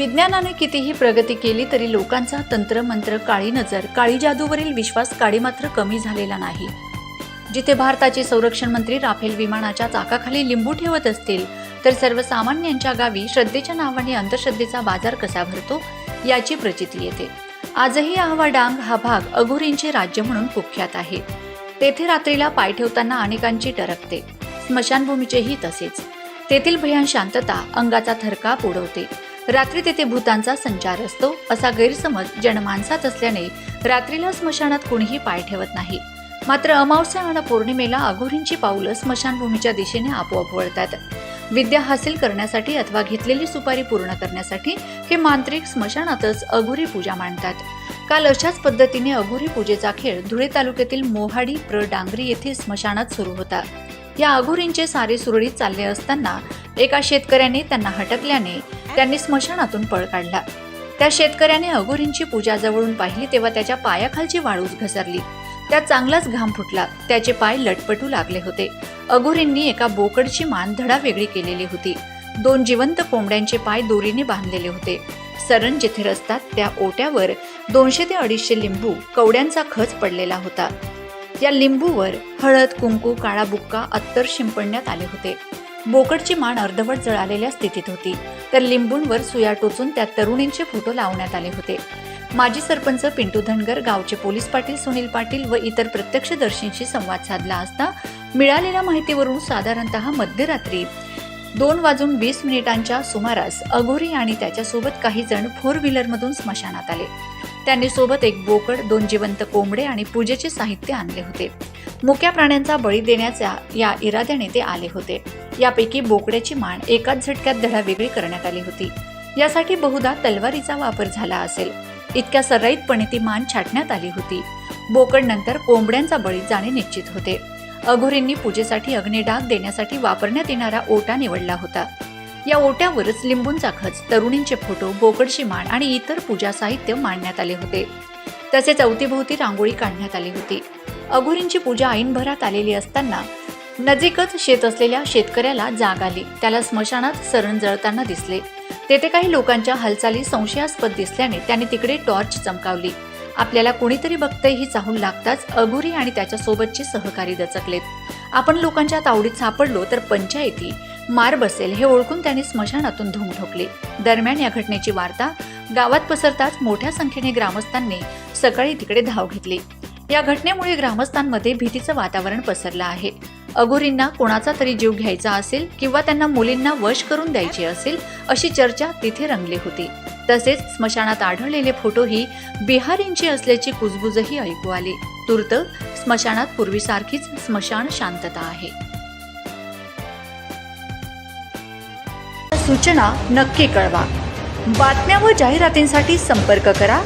विज्ञानाने कितीही प्रगती केली तरी लोकांचा तंत्रमंत्र काळी नजर काळी जादूवरील विश्वास काळी मात्र कमी झालेला नाही. जिथे भारताचे संरक्षण मंत्री राफेल विमानाच्या चाकाखाली लिंबू ठेवत असतील तर सर्वसामान्यांच्या गावी श्रद्धेच्या नावाने अंधश्रद्धेचा बाजार कसा भरतो याची प्रचिती येते. आजही आहवा डांग हा भाग अघोरींचे राज्य म्हणून कुख्यात आहे. तेथे रात्रीला पाय ठेवताना अनेकांची टरकते. स्मशानभूमीचेही तसेच. तेथील भयान शांतता अंगाचा थरकाप उडवते. रात्री तेथे भूतांचा संचार असतो. असा गैरसमज जनमानसात असल्याने रात्रीला स्मशानात कोणीही पाय ठेवत नाही. मात्र अमावस्या आणि पौर्णिमेला अघोरींची पाऊलं स्मशानभूमीच्या दिशेने आपोआप वळतात. विद्या हासिल करण्यासाठी अथवा घेतलेली सुपारी पूर्ण करण्यासाठी हे मांत्रिक स्मशानातच अघोरी पूजा मांडतात. काल अशाच पद्धतीने अघोरी पूजेचा खेळ धुळे तालुक्यातील मोहाडी प्र डांगरी येथे स्मशानात सुरू होता. या अघोरींचे सारे सुरळीत चालले असताना एका शेतकऱ्याने त्यांना हटकल्याने त्यांनी स्मशानातून पळ काढला. त्या शेतकऱ्याने अगोरींची पूजा जवळून पाहिली तेव्हा त्याच्या पायाखालची वाळूच घसरली. त्यात चांगलाच घाम फुटला. त्याचे पाय लटपटू लागले होते. अगोरींनी एका बोकडची मान धडा वेगळी केलेली होती. दोन जिवंत कोंबड्यांचे पाय दोरीने बांधलेले होते. सरण जिथे रस्तात त्या ओट्यावर दोनशे ते अडीचशे लिंबू कवड्यांचा खच पडलेला होता. या लिंबूवर हळद कुंकू काळा बुक्का अत्तर शिंपडण्यात आले होते. बोकडची मान अर्धवट जळालेल्या स्थितीत होती. तर लिंबूंवर सुया टोचून त्या तरुणींचे फोटो लावण्यात आले होते. माजी सरपंच पिंटू धनगर गावचे पोलीस पाटील सुनील पाटील व इतर प्रत्यक्षदर्शींशी संवाद साधला असता मिळालेल्या माहितीवरून साधारणतः मध्यरात्री दोन वाजून वीस मिनिटांच्या सुमारास अघोरी आणि त्याच्यासोबत काही जण फोर व्हीलरमधून स्मशानात आले. त्यांनी सोबत एक बोकड दोन जिवंत कोंबडे आणि पूजेचे साहित्य आणले होते. मुक्या प्राण्यांचा बळी देण्याच्या या इराद्याने ते आले होते. यापैकी बोकड्याची मान एकाच झटक्यात धडा वेगळी करण्यात आली होती. यासाठी बहुधा तलवारीचा वापर झाला असेल. इतक्या सर्राईतपणे ती मान छाटण्यात आली होती. बोकड नंतर कोंबड्यांचा बळी जाणे निश्चित होते. अघोरींनी पूजेसाठी अग्निडाग देण्यासाठी वापरण्यात येणारा ओटा निवडला होता. या ओट्यावरच लिंबूंचा खच तरुणींचे फोटो बोकडशी मान आणि इतर पूजा साहित्य मांडण्यात आले होते. तसेच अवतीभोवती रांगोळी काढण्यात आली होती. अघोरींची पूजा ऐनभरात आलेली असताना नजीकच शेत असलेल्या शेतकऱ्याला जाग आली. त्याला स्मशानात सरण जळताना दिसले. तेथे काही लोकांच्या हालचाली संशयास्पद दिसल्याने त्याने तिकडे टॉर्च चमकावली. आपल्याला कोणीतरी बघतंय ही चाहूल लागताच अघोरी आणि त्याच्यासोबतचे सहकारी दचकलेत. आपण लोकांच्या तावडीत सापडलो तर पंचायती मार बसेल हे ओळखून त्यांनी स्मशानातून धूम ठोकली. दरम्यान या घटनेची वार्ता गावात पसरताच मोठ्या संख्येने ग्रामस्थांनी सकाळी तिकडे धाव घेतली. या घटनेमुळे ग्रामस्थांमध्ये भीतीचं वातावरण पसरलं आहे. अघोरींना कोणाचा तरी जीव घ्यायचा असेल किंवा त्यांना मुलींना वश करून द्यायची असेल अशी चर्चा तिथे रंगली होती. तसेच स्मशानात आढळलेले फोटोही बिहारींचे असल्याची कुजबुजही ऐकू आली. तूर्त स्मशानात पूर्वीसारखीच स्मशान शांतता आहे. सूचना नक्की कळवा. बातम्या व जाहिरातींसाठी संपर्क करा.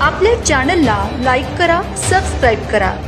आपल्या चॅनलला लाईक करा सबस्क्राईब करा.